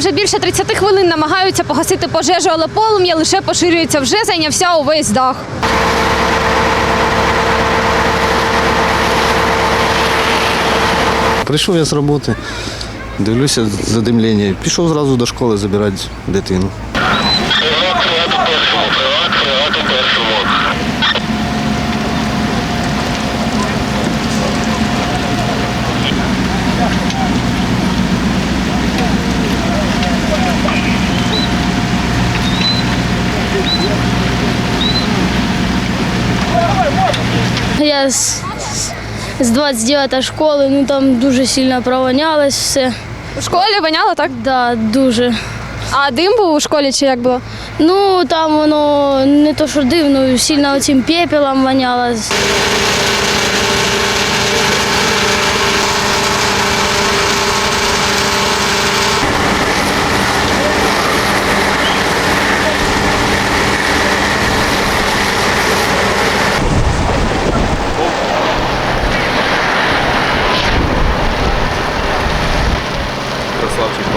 Вже більше 30 хвилин намагаються погасити пожежу, але полум'я лише поширюється. Вже зайнявся увесь дах. Прийшов я з роботи, дивлюся задимлення. Пішов зразу до школи забирати дитину. Я з, з 29 школи, ну там дуже сильно провонялось все. У школі воняло так? Да, дуже. А дим був у школі чи як було? Ну там воно не то, що дивно, сильно цим пепелом воняло. clubs